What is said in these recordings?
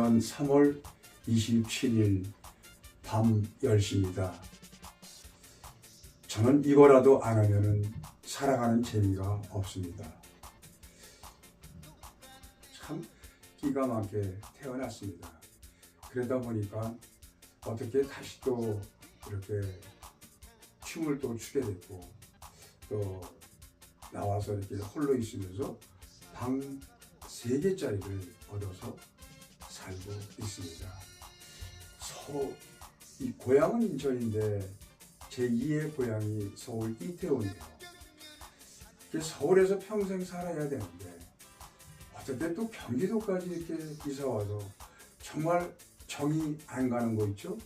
2023년 3월 27일 밤 10시입니다. 저는 이거라도 안 하면은 살아가는 재미가 없습니다. 참 기가 막히게 태어났습니다. 그러다 보니까 어떻게 다시 또 이렇게 춤을 또 추게 됐고 또 나와서 이렇게 홀로 있으면서 방 3개짜리를 얻어서 살고 있습니다. 서, 이 고향은 인천인데 제 2의 고향이 서울 이태원이에요. 서울에서 평생 살아야 되는데 어쨌든 또 경기도까지 이렇게 이사 와서 정말 정이 안 가는 거 있죠?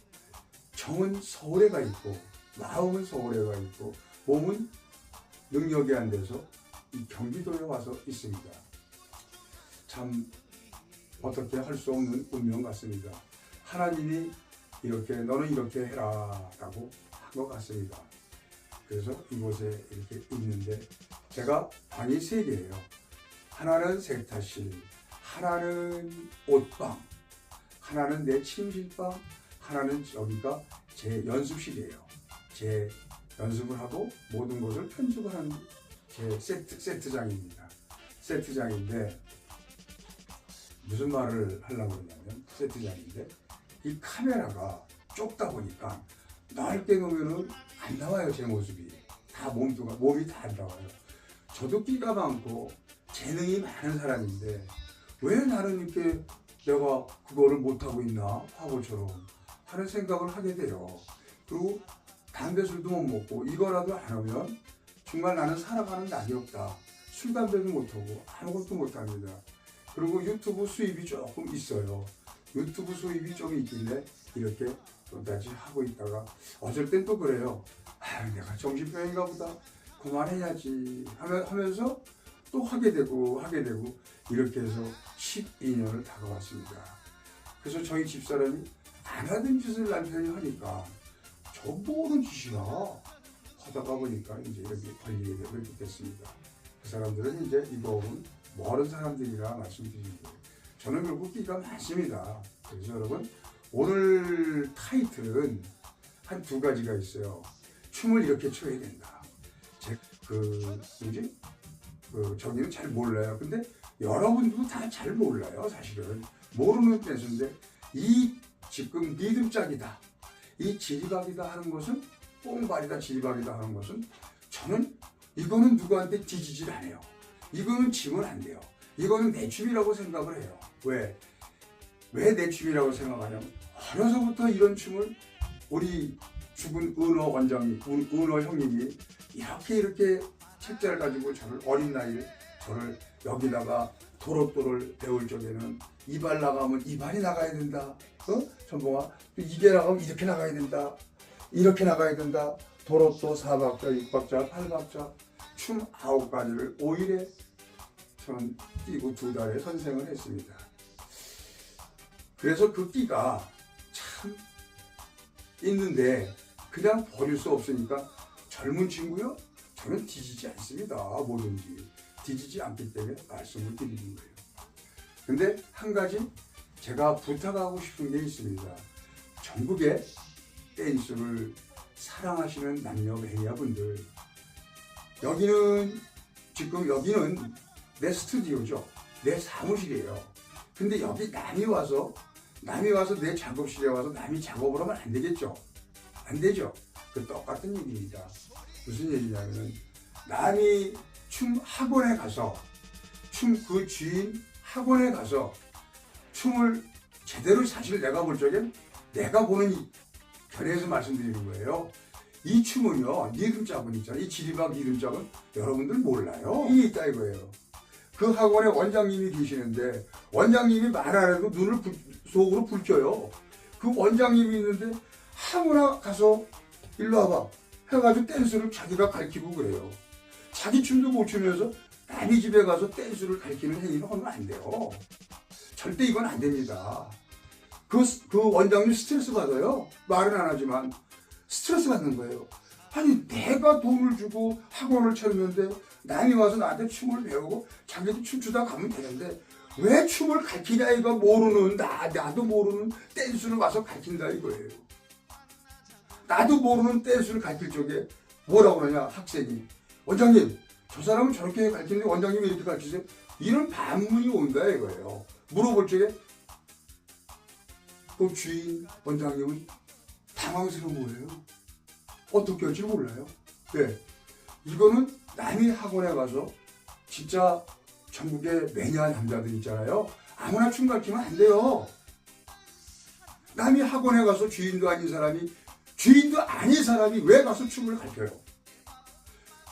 정은 서울에 가 있고 마음은 서울에 가 있고 몸은 능력이 안 돼서 이 경기도에 와서 있습니다. 참 어떻게 할 수 없는 운명 같습니다. 하나님이 이렇게 너는 이렇게 해라 라고 한것 같습니다. 그래서 이곳에 이렇게 있는데 제가 방이 세 개예요. 하나는 세탁실, 하나는 옷방, 하나는 내 침실방, 하나는 여기가 제 연습실이에요. 제 연습을 하고 모든 것을 편집을 하는 제 세트, 세트장입니다. 세트장인데 무슨 말을 하려고 그러냐면 세트장인데 이 카메라가 좁다 보니까 넓게 놓으면은 안 나와요 제 모습이. 다 몸두가 몸이 다 안 나와요. 저도 끼가 많고 재능이 많은 사람인데 왜 나는 이렇게 내가 그거를 못하고 있나? 화보처럼 하는 생각을 하게 돼요. 그리고 담배 술도 못 먹고 이거라도 안 하면 정말 나는 살아가는 낙이 없다. 술 담배도 못하고 아무것도 못합니다. 그리고 유튜브 수입이 조금 있어요. 유튜브 수입이 좀 있길래 이렇게 또다시 하고 있다가 어쩔 땐 또 그래요. 아, 내가 정신병인가 보다. 그만해야지 하면, 하면서 또 하게 되고 하게 되고 이렇게 해서 12년을 다가왔습니다. 그래서 저희 집사람이 안 하던 짓을 남편이 하니까 저 뭐는 짓이야 하다가 보니까 이제 이렇게 걸리게 되고 이렇게 됐습니다. 그 사람들은 이제 이거는 모르는 사람들이라 말씀드리는 거예요. 저는 결국 끼가 많습니다. 그래서 여러분 오늘 타이틀은 한 두 가지가 있어요. 춤을 이렇게 춰야 된다. 제 그 뭐지? 그 저기는 잘 몰라요. 근데 여러분들도 다 잘 몰라요. 사실은 모르는 데서인데 이 지금 리듬짝이다. 이 지리박이다 하는 것은 뽕발이다 지리박이다 하는 것은 저는 이거는 누구한테 뒤지질 않아요. 이거는 지면 안 돼요. 이거는 내 춤이라고 생각을 해요. 왜? 왜 내 춤이라고 생각하냐면 어려서부터 이런 춤을 우리 죽은 은호 원장님, 은- 은호 형님이 이렇게 이렇게 책자를 가지고 저를 어린 나이에 저를 여기다가 도로또를 배울 적에는 이발 나가면 이발이 나가야 된다. 어? 전봉아 또 이게 나가면 이렇게 나가야 된다. 이렇게 나가야 된다. 도로또 4박자, 6박자, 8박자 춤 아홉 가지를 5일에 저는 뛰고 두 달에 선생을 했습니다. 그래서 그 끼가 참 있는데 그냥 버릴 수 없으니까 젊은 친구요? 저는 뒤지지 않습니다. 뭐든지 뒤지지 않기 때문에 말씀을 드리는 거예요. 근데 한 가지 제가 부탁하고 싶은 게 있습니다. 전국의 댄스를 사랑하시는 남녀 매니아분들 여기는 지금 여기는 내 스튜디오죠. 내 사무실이에요. 근데 여기 남이 와서 남이 와서 내 작업실에 와서 남이 작업을 하면 안 되겠죠. 안 되죠. 그 똑같은 얘기입니다. 무슨 얘기냐면은 남이 춤 학원에 가서 춤 그 주인 학원에 가서 춤을 제대로 사실 내가 볼 적엔 내가 보는 이 결에서 말씀드리는 거예요. 이 춤은요, 리듬짝은 있잖아요. 이 지리박 리듬짝은 여러분들 몰라요. 이 있다 이거예요. 그 학원에 원장님이 계시는데 원장님이 말 안 해도 눈을 불- 속으로 불켜요. 그 원장님이 있는데 아무나 가서 일로 와봐. 해가지고 댄스를 자기가 가르치고 그래요. 자기 춤도 못 추면서 남의 집에 가서 댄스를 가르치는 행위는 하면 안 돼요. 절대 이건 안 됩니다. 그, 그 원장님 스트레스 받아요. 말은 안 하지만 스트레스 받는 거예요. 아니 내가 돈을 주고 학원을 차렸는데 남이 와서 나한테 춤을 배우고 자기도 춤추다 가면 되는데 왜 춤을 가르치냐 이거 모르는 나 나도 모르는 댄스를 와서 가르친다 이거예요. 나도 모르는 댄스를 가르칠 적에 뭐라고 그러냐 학생이 원장님 저 사람은 저렇게 가르치는데 원장님이 이렇게 가르치세요 이런 반문이 온다 이거예요. 물어볼 적에 그 주인 원장님은 당황스러운 거예요. 어떻게 할지 몰라요. 네. 이거는 남의 학원에 가서 진짜 전국에 매니아 남자들 있잖아요. 아무나 춤 가르치면 안 돼요. 남의 학원에 가서 주인도 아닌 사람이 주인도 아닌 사람이 왜 가서 춤을 가르쳐요?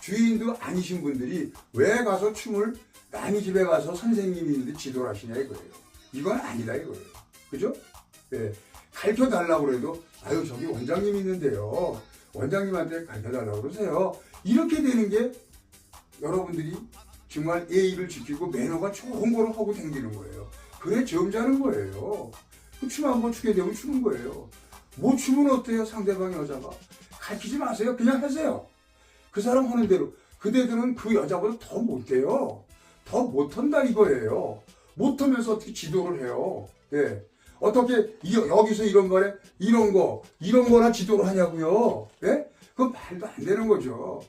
주인도 아니신 분들이 왜 가서 춤을 남의 집에 가서 선생님이 있는데 지도를 하시냐 이거예요. 이건 아니다 이거예요. 그죠? 예. 가르쳐 달라고 그래도 아유 저기 원장님 있는데요. 원장님한테 가르쳐 달라고 그러세요. 이렇게 되는 게 여러분들이 정말 예의를 지키고 매너가 좋은 거를 하고 다니는 거예요. 그래 점잖은 거예요. 그춤한 번 추게 되면 추는 거예요. 못 추면 어때요? 상대방 여자가. 가르치지 마세요. 그냥 하세요. 그 사람 하는 대로. 그대들은 그 여자보다 더 못해요. 더 못한다 이거예요. 못하면서 어떻게 지도를 해요. 예. 어떻게 이- 여기서 이런 거래 이런 거 이런 거나 지도를 하냐고요. 예? 그건 말도 안 되는 거죠.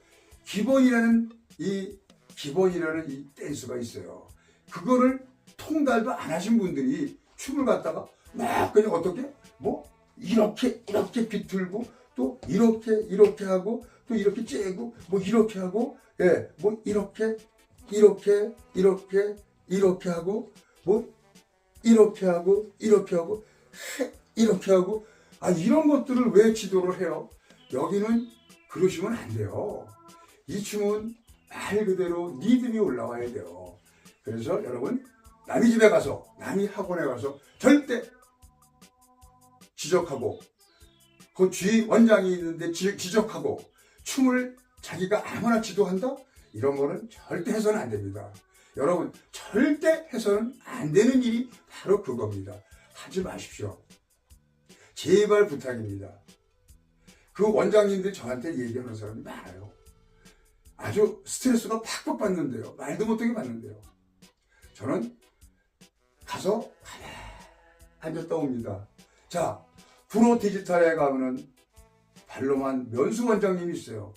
기본이라는 이 기본이라는 이 댄스가 있어요. 그거를 통달도 안 하신 분들이 춤을 갖다가 막 그냥 어떻게 뭐 이렇게 이렇게 비틀고 또 이렇게 이렇게 하고 또 이렇게 째고 뭐 이렇게 하고 예 뭐 이렇게 이렇게 이렇게 이렇게 하고 뭐 이렇게 하고 이렇게 하고 해, 이렇게 하고 아 이런 것들을 왜 지도를 해요? 여기는 그러시면 안 돼요. 이 춤은 말 그대로 리듬이 올라와야 돼요. 그래서 여러분 남의 집에 가서 남의 학원에 가서 절대 지적하고 그 주의 원장이 있는데 지, 지적하고 춤을 자기가 아무나 지도한다? 이런 거는 절대 해서는 안 됩니다. 여러분 절대 해서는 안 되는 일이 바로 그겁니다. 하지 마십시오. 제발 부탁입니다. 그 원장님들 저한테 얘기하는 사람이 많아요. 아주 스트레스가 팍팍 받는데요. 말도 못하게 받는데요. 저는 가서 가만히 앉았다 옵니다. 자, 프로 디지털에 가면은 발로만 면수 원장님이 있어요.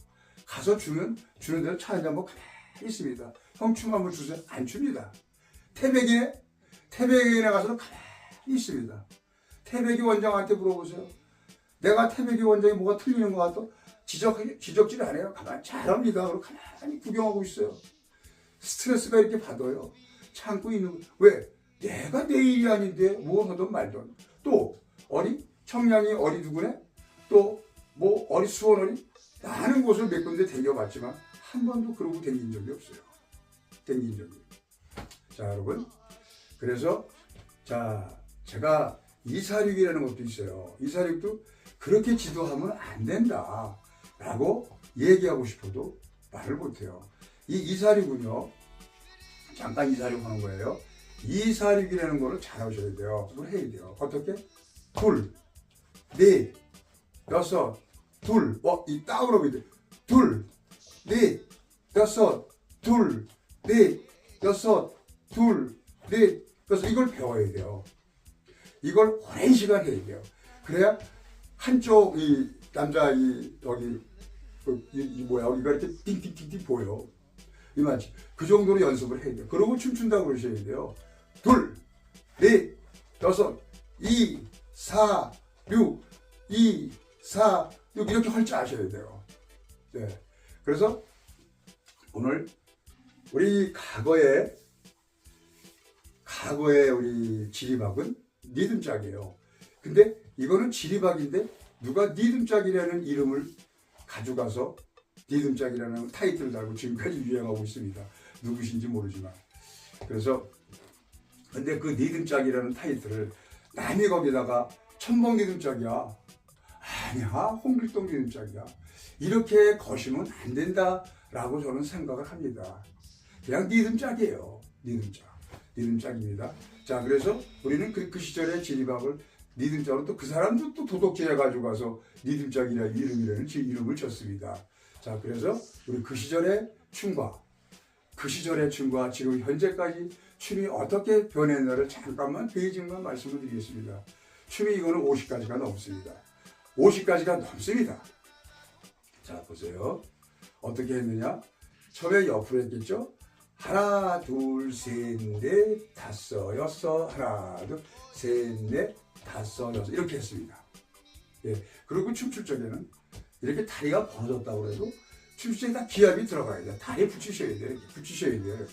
가서 주면 주는 대로 차 한 잔 먹고 가만히 있습니다. 형춤 한번 주세요. 안 춥니다. 태백이네? 태백이네 가서는 가만히 있습니다. 태백이 원장한테 물어보세요. 내가 태백이 원장이 뭐가 틀리는 것 같아? 지적, 지적질 안 해요. 가만히 잘합니다. 그리고 가만히 구경하고 있어요. 스트레스가 이렇게 받아요. 참고 있는 거. 왜? 내가 내 일이 아닌데 뭐 하든 말든. 또 어리 청량이 어리 누구네? 또뭐 어리 수원 어리 많은 곳을 몇 군데 다녀봤지만 한 번도 그러고 다닌 적이 없어요. 적이. 자 여러분 그래서 자 제가 이사륙이라는 것도 있어요. 이사륙도 그렇게 지도하면 안 된다 라고 얘기하고 싶어도 말을 못해요. 이 이사륙은요 잠깐 이사륙 하는 거예요. 이사륙이라는 거를 잘 하셔야 돼요. 그걸 해야 돼요. 어떻게? 둘, 넷, 여섯, 둘, 어, 이 따으로 돼. 둘, 넷, 여섯, 둘, 넷, 여섯, 둘, 넷, 여섯. 이걸 배워야 돼요. 이걸 오랜 시간 해야 돼요. 그래야 한쪽 이 남자 이 여기 그, 이, 이 뭐야 여기가 이렇게 띵띵띵띵 보여. 이만치 그 정도로 연습을 해야 돼요. 그러고 춤춘다고 그러셔야 돼요. 둘, 넷, 여섯, 이, 사, 육, 이, 사, 육 이렇게 할 줄 아셔야 돼요. 네. 그래서 오늘 우리 과거에 과거에 우리 지리박은 리듬짝이에요. 근데 이거는 지리박인데 누가 리듬짝이라는 이름을 가져가서 리듬짝이라는 타이틀을 달고 지금까지 유행하고 있습니다. 누구신지 모르지만. 그래서 근데 그 리듬짝이라는 타이틀을 남이 거기다가 천봉 리듬짝이야. 아니야 홍길동 리듬짝이야. 이렇게 거시면 안 된다라고 저는 생각을 합니다. 그냥 니듬짝이에요. 니듬짝. 니듬짝입니다. 자, 그래서 우리는 그, 그 시절의 지리박을 니듬짝으로 또 그 사람도 또 도덕질 해 가지고 가서 니듬짝이라 이름이라는 지 이름을 줬습니다. 자, 그래서 우리 그 시절의 춤과 그 시절의 춤과 지금 현재까지 춤이 어떻게 변했나를 잠깐만 베이징만 말씀을 드리겠습니다. 춤이 이거는 50가지가 넘습니다. 50가지가 넘습니다. 자, 보세요. 어떻게 했느냐? 처음에 옆으로 했겠죠? 하나, 둘, 셋, 넷, 다섯, 여섯, 하나, 둘, 셋, 넷, 다섯, 여섯. 이렇게 했습니다. 예. 그리고 춤출 적에는 이렇게 다리가 벌어졌다고 해도 적에 다 기압이 들어가야 돼요. 다리에 붙이셔야 돼요. 이렇게 붙이셔야 돼요. 이렇게.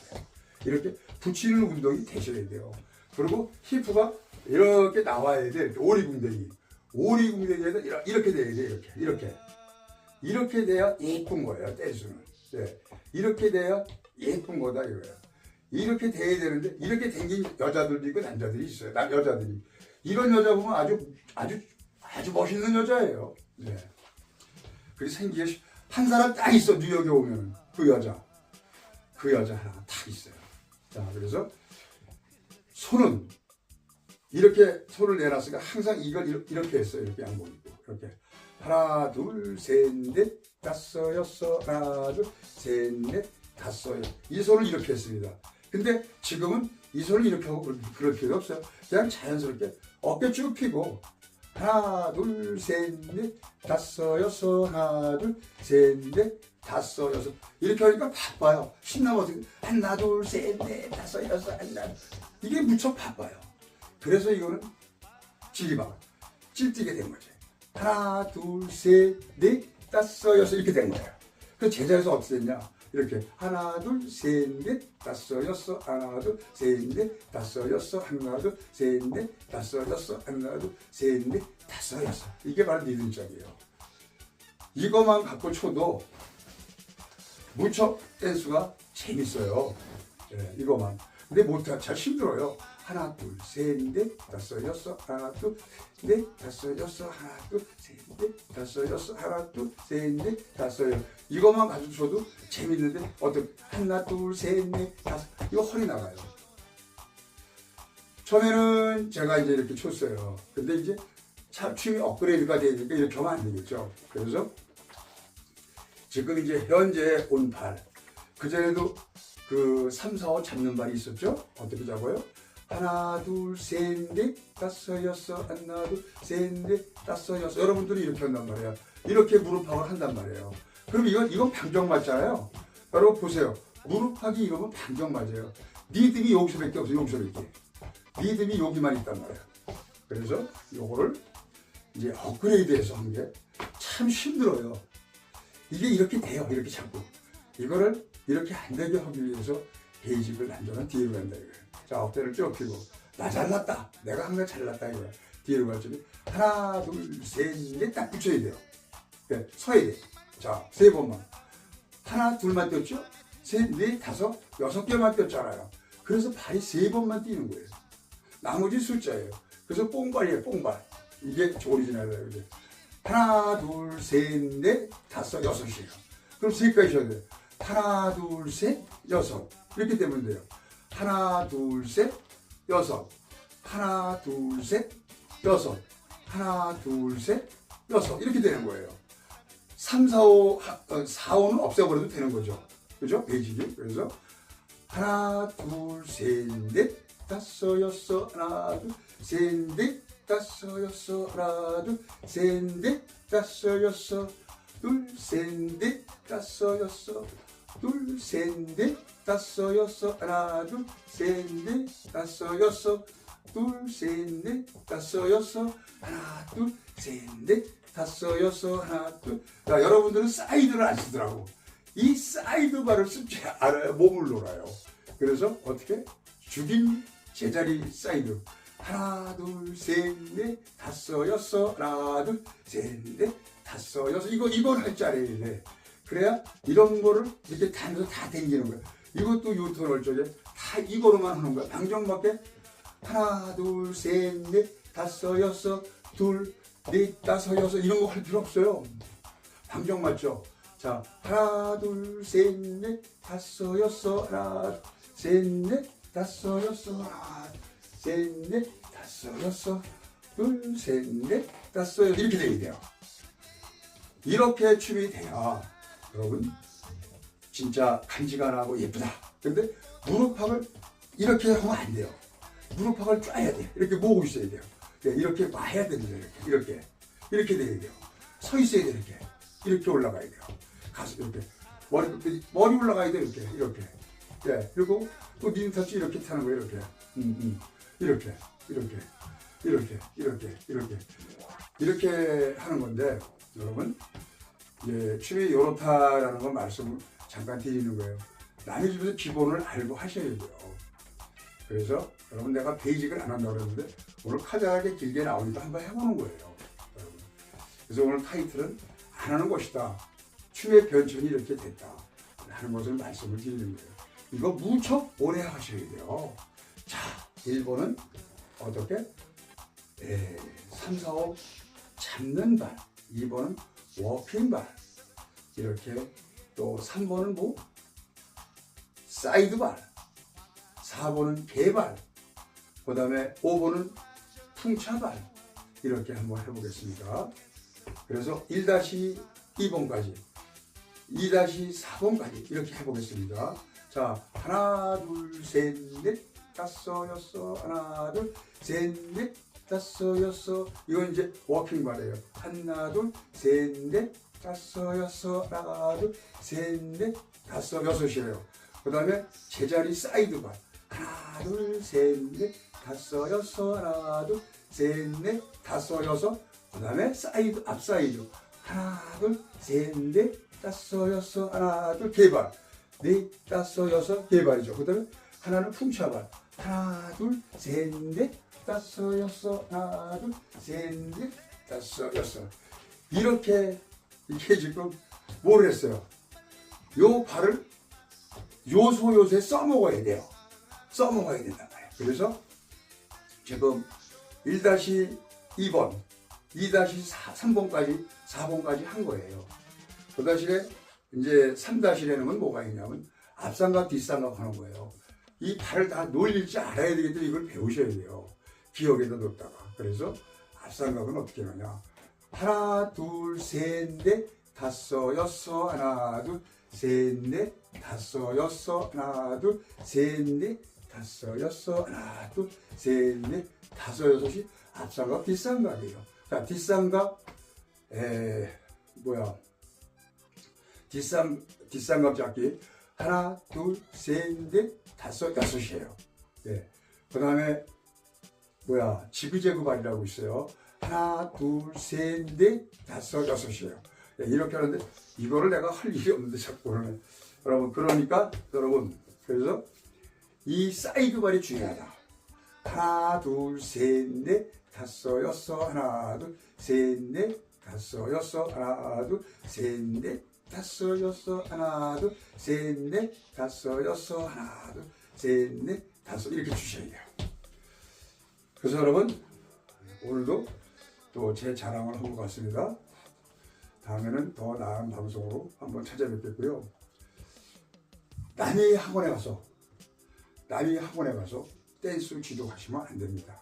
이렇게 붙이는 운동이 되셔야 돼요. 그리고 히프가 이렇게 나와야 돼. 이렇게 오리궁뎅이. 오리궁뎅이에다 이렇게, 돼야 돼. 이렇게. 이렇게. 이렇게 돼야 예쁜 거예요. 댄스는. 예. 이렇게 돼야 예쁜 거다 이거예요. 이렇게 돼야 되는데 이렇게 생긴 여자들도 있고 남자들이 있어요. 남 여자들이 이런 여자 보면 아주 아주 아주 멋있는 여자예요. 네. 그 생기가 시- 한 사람 딱 있어 뉴욕에 오면 그 여자 그 여자 하나 딱 있어요. 자 그래서 손은 이렇게 손을 내놨으니까 항상 이걸 이렇게, 했어요. 이렇게 양복 입고 이렇게 하나 둘 셋 넷 다섯 여섯 하나 둘셋넷 여섯 이 손을 이렇게 했습니다. 근데 지금은 이 손을 이렇게 하고 그럴- 그럴 필요 없어요. 그냥 자연스럽게 어깨 쭉 펴고 하나 둘 셋 넷 다섯 여섯 하나 둘 셋 넷 다섯 여섯 이렇게 하니까 바빠요. 신나거든요. 하나 둘 셋 넷 다섯 여섯 하나 둘. 이게 무척 바빠요. 그래서 이거는 지리박 찔뛰게 된 거죠. 하나 둘 셋 넷 다섯 여섯 이렇게 된 거예요. 그 제자리에서 어떻게 됐냐? 이렇게 하나 둘셋넷 다섯 여섯 하나 둘셋넷 다섯 여섯 하나 둘셋넷 다섯 여섯 하나 둘셋넷 다섯 여섯 이게 바로 리듬짝이에요. 이것만 갖고 쳐도 무척 댄스가 재밌어요. 예, 이거만. 근데 못하 잘 힘들어요. 하나 둘셋넷 다섯 여섯 하나 둘넷 다섯 여섯 하나 둘셋넷 다섯 여섯 하나 둘셋넷 다섯 여섯 이것만 가지고 쳐도 재밌는데 어떤 하나 둘셋넷 다섯 이거 허리 나가요. 처음에는 제가 이제 이렇게 쳤어요. 근데 이제 참 춤이 업그레이드가 되니까 이렇게 하면 안 되겠죠. 그래서 지금 이제 현재 온 발, 그전에도 그 3, 4, 5 잡는 발이 있었죠? 어떻게 잡아요? 하나, 둘, 셋, 넷, 다섯, 여섯, 하나, 둘, 셋, 넷, 다섯, 여섯. 여러분들이 이렇게 한단 말이에요. 이렇게 무릎팍을 한단 말이에요. 그럼 이건, 이건 방정 맞잖아요. 여러분 보세요. 무릎팍이 이러면 방정 맞아요. 리듬이 여기서밖에 없어요. 여기서밖에. 리듬이 여기만 있단 말이에요. 그래서 요거를 이제 업그레이드해서 한 게 참 힘들어요. 이게 이렇게 돼요. 이렇게 자꾸. 이거를 이렇게 안 되게 하기 위해서 베이직을 남자는 뒤로 간다 이거예요. 자, 어깨를 쭉 펴고 나 잘났다. 내가 항상 잘났다 이거야. 뒤로 갈 적에 하나, 둘, 셋, 넷 딱 붙여야 돼요. 네, 서야 돼. 자, 세 번만. 하나, 둘만 뛰었죠? 셋, 넷, 다섯, 여섯 개만 뛰었잖아요. 그래서 발이 세 번만 뛰는 거예요. 나머지 숫자예요. 그래서 뽕발이에요, 뽕발. 이게 오리지널이에요. 이게. 하나, 둘, 셋, 넷, 다섯, 여섯이에요. 그럼 세까지 쳐야 돼요. 하나, 둘, 셋, 여섯. 이렇게 되면 돼요. 하나, 둘, 셋, 여섯. 하나, 둘, 셋, 여섯. 하나, 둘, 셋, 여섯. 이렇게 되는 거예요. 3, 4, 5, 4, 5는 없애버려도 되는 거죠. 그죠? 베이직이. 그래서 하나, 둘, 셋, 넷, 다섯, 여섯, 하나, 둘, 셋, 넷, 다섯, 여섯, 하나, 둘, 셋, 넷, 다섯, 여섯, 둘, 셋, 넷, 다섯, 여섯, 둘, 셋, 넷, 다섯, 여섯, 하나, 둘, 셋, 넷, 다섯, 여섯, 둘, 셋, 넷, 다섯, 여섯, 하나, 둘, 셋, 넷, 다섯, 여섯, 하나, 둘. 자, 여러분들은 사이드를 안 쓰더라고. 이 사이드 발을 쓰지 않아요. 몸을 놀아요. 그래서 어떻게? 죽인 제자리 사이드. 하나, 둘, 셋, 넷, 다섯, 여섯, 하나, 둘, 셋, 넷, 다섯, 여섯. 이거, 이걸 할 돼. 그래야 이런 거를 이렇게 다면서 다 당기는 거야. 이것도 할 적에 다 이거로만 하는 거야. 방정밖에 하나, 둘, 셋, 넷, 다섯, 여섯, 둘, 넷, 다섯, 여섯 이런 거 할 필요 없어요. 방정 맞죠? 자, 하나, 둘, 셋, 넷, 다섯, 여섯, 하나, 셋, 넷, 다섯, 여섯, 하나, 셋, 넷, 다섯, 여섯, 둘, 셋, 넷, 다섯, 이렇게 돼야 돼요. 이렇게 춤이 돼야 여러분 진짜 간지간하고 예쁘다. 근데 무릎팍을 이렇게 하면 안 돼요. 무릎팍을 쫙야 돼. 이렇게 모으고 있어야 돼요. 네, 이렇게 와야 됩니다. 이렇게 이렇게 이렇게 돼야 돼요. 서 있어야 돼 이렇게 이렇게 올라가야 돼요. 가슴 이렇게 머리 머리 올라가야 돼 이렇게 이렇게. 예 그리고 또 닌타치 이렇게 타는 거예요 이렇게. 음, 음. 이렇게 이렇게 이렇게 이렇게 이렇게 이렇게 하는 건데 여러분 예, 춤이 요렇다라는 걸 말씀을 잠깐 드리는 거예요. 남의 집에서 기본을 알고 하셔야 돼요. 그래서 여러분 내가 베이직을 안 한다고 그랬는데 오늘 카자하게 길게 나오니까 한번 해보는 거예요. 여러분. 그래서 오늘 타이틀은 안 하는 것이다. 춤의 변천이 이렇게 됐다. 하는 것을 말씀을 드리는 거예요. 이거 무척 오래 하셔야 돼요. 자, 1번은 어떻게? 예, 3, 4, 5 잡는 발. 2번은 워킹 발. 이렇게 또 3번은 뭐? 사이드 발. 4번은 개발. 그 다음에 5번은 풍차발. 이렇게 한번 해보겠습니다. 그래서 1-2번까지, 2-4번까지 이렇게 해보겠습니다. 자, 하나, 둘, 셋, 넷, 다섯, 여섯, 하나, 둘, 셋, 넷, 다섯, 여섯. 이건 이제 워킹 발이에요. 하나, 둘, 셋, 넷, 다섯, 여섯, 하나, 둘, 셋, 넷, 다섯, 여섯이에요. 그 다음에 제자리 사이드 발. 하나, 둘, 셋, 넷, 다섯, 여섯, 하나, 둘, 셋, 넷, 다섯, 여섯. 그 다음에 사이드, 앞 사이드. 하나, 둘, 셋, 넷, 다섯, 여섯, 하나, 둘, 개발. 넷, 다섯, 여섯, 개발이죠. 그 다음에 하나는 풍차발. 하나, 둘, 셋, 넷, 다섯, 여섯, 하나, 둘, 셋, 넷, 다섯, 여섯. 이렇게, 이렇게 지금 뭘 했어요? 요 발을 요소 요소에 써먹어야 돼요. 써먹어야 된단 말이에요. 그래서 지금 1-2번, 2-3번까지, 4번까지 한 거예요. 그 대신에 이제 3-1에는 뭐가 있냐면 앞삼각, 뒷삼각 하는 거예요. 이 발을 다 놀릴 줄 알아야 되겠다. 이걸 배우셔야 돼요. 기억에다 놓다가. 그래서 앞삼각은 어떻게 하냐. 하나, 둘, 셋, 넷, 다섯, 여섯, 하나, 둘, 셋, 넷, 다섯, 여섯, 하나, 둘, 셋, 넷, 다섯, 여섯, 하나, 둘, 셋, 넷, 다섯, 여섯이 앞삼각, 뒷삼각이에요. 자, 뒷삼각, 에, 뭐야. 뒷삼, 뒷삼각 잡기. 하나, 둘, 셋, 넷, 다섯, 여섯이에요. 예. 그 다음에, 뭐야. 지그재그 발이라고 있어요. 하나, 둘, 셋, 넷, 다섯, 여섯이에요. 예, 이렇게 하는데, 이거를 내가 할 일이 없는데 자꾸 그러네. 여러분, 그러니까, 여러분, 그래서 이 사이드 발이 중요하다. 하나, 둘, 셋, 넷, 다섯, 여섯, 하나, 둘, 셋, 넷, 다섯, 여섯, 하나, 둘, 셋, 넷, 다섯, 여섯, 하나, 둘, 셋, 넷, 다섯, 여섯, 하나, 둘, 셋, 넷, 다섯, 이렇게 주셔야 돼요. 그래서 여러분, 오늘도 또 제 자랑을 한 것 같습니다. 다음에는 더 나은 방송으로 한번 찾아뵙겠고요. 남의 학원에 가서, 남의 학원에 가서 댄스 지도하시면 안 됩니다.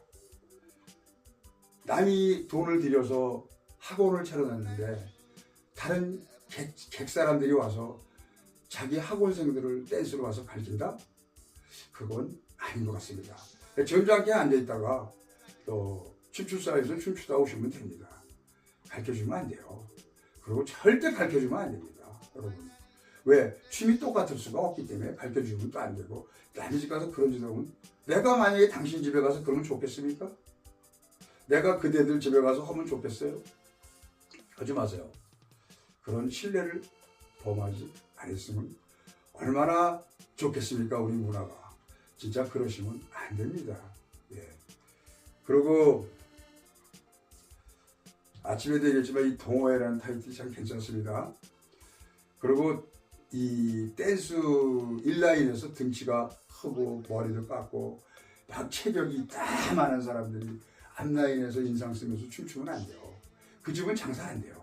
남이 돈을 들여서 학원을 차려놨는데 다른 객, 객 사람들이 와서 자기 학원생들을 댄스로 와서 가르친다? 그건 아닌 것 같습니다. 점잖게 앉아있다가 또 춤출사에서 춤추다 오시면 됩니다. 가르쳐주면 안 돼요. 그리고 절대 가르쳐주면 안 됩니다. 여러분. 왜? 춤이 똑같을 수가 없기 때문에 가르쳐주면 또 안 되고 남의 집 가서 그런 짓 하면 내가 만약에 당신 집에 가서 그러면 좋겠습니까? 내가 그대들 집에 가서 하면 좋겠어요? 하지 마세요. 그런 신뢰를 범하지 않았으면 얼마나 좋겠습니까, 우리 문화가. 진짜 그러시면 안 됩니다. 예. 그리고 아침에도 얘기했지만 이 동호회라는 타이틀이 참 괜찮습니다. 그리고 이 댄스 인라인에서 등치가 크고 머리도 깎고 막 체격이 다 많은 사람들이 앞라인에서 인상 쓰면서 춤추면 안 돼요. 그 집은 장사 안 돼요.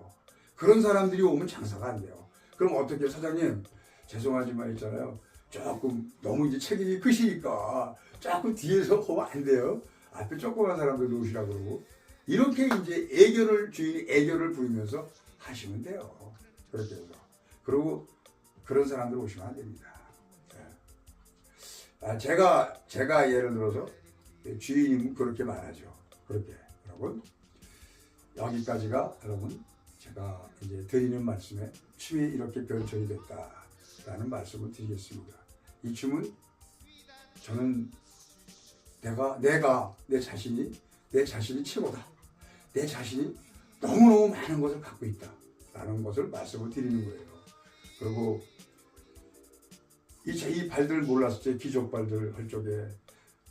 그런 사람들이 오면 장사가 안 돼요. 그럼 어떻게? 사장님 죄송하지만 있잖아요. 조금 너무 이제 책임이 크시니까 조금 뒤에서 하면 안 돼요. 앞에 조그만 사람들 놓으시라 그러고 이렇게 이제 애교를 주인이 애교를 부리면서 하시면 돼요. 그렇게 해서 그리고 그런 사람들 오시면 안 됩니다. 예. 아, 제가 제가 예를 들어서 주인이 그렇게 말하죠. 그렇게 여러분 여기까지가 여러분 제가 이제 드리는 말씀에 춤이 이렇게 변천이 됐다라는 말씀을 드리겠습니다. 이 춤은 저는 내가 내가 내 자신이 내 자신이 최고다. 내 자신이 너무너무 많은 것을 갖고 있다라는 것을 말씀을 드리는 거예요. 그리고 이, 제- 이 발들 몰랐을 때 기존 발들 할 적에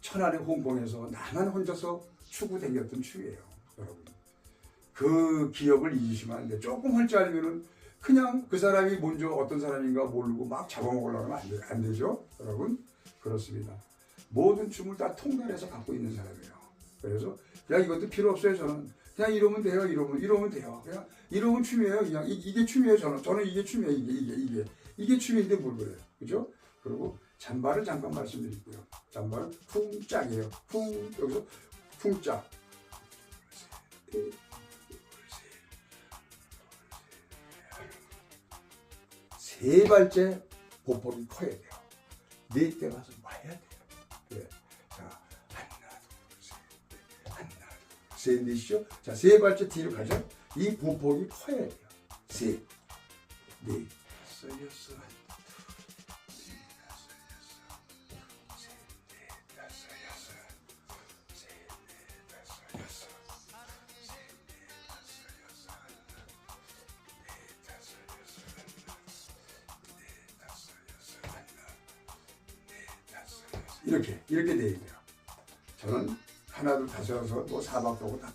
천안의 홍콩에서 나만 혼자서 추구 댕겼던 춤이에요, 여러분. 그 기억을 잊으시면 안 돼. 조금 할 줄 알면은 그냥 그 사람이 먼저 어떤 사람인가 모르고 막 잡아먹으려고 하면 안, 되죠, 여러분. 그렇습니다. 모든 춤을 다 통달해서 갖고 있는 사람이에요. 그래서 그냥 이것도 필요 없어요, 저는. 그냥 이러면 돼요, 이러면 이러면 돼요. 그냥 이러면 춤이에요. 그냥 이, 이게 춤이에요, 저는. 저는 이게 춤이에요, 이게 이게 이게 이게 춤인데 뭘 그래요, 그죠? 그리고 잠바를 잠깐 말씀드릴게요. 잠바는 풍짝이에요. 풍 여기서 풍짝. 세 발째 보폭이 커야 돼요. 네때 가서 와야 돼요. 네. 자, 하나, 둘, 셋, 넷. 하나, 둘, 셋, 넷이죠? 자, 세 발째 뒤로 가죠? 이 보폭이 커야 돼요. 셋, 넷, 다섯, 여섯, 다섯, 여섯. 이렇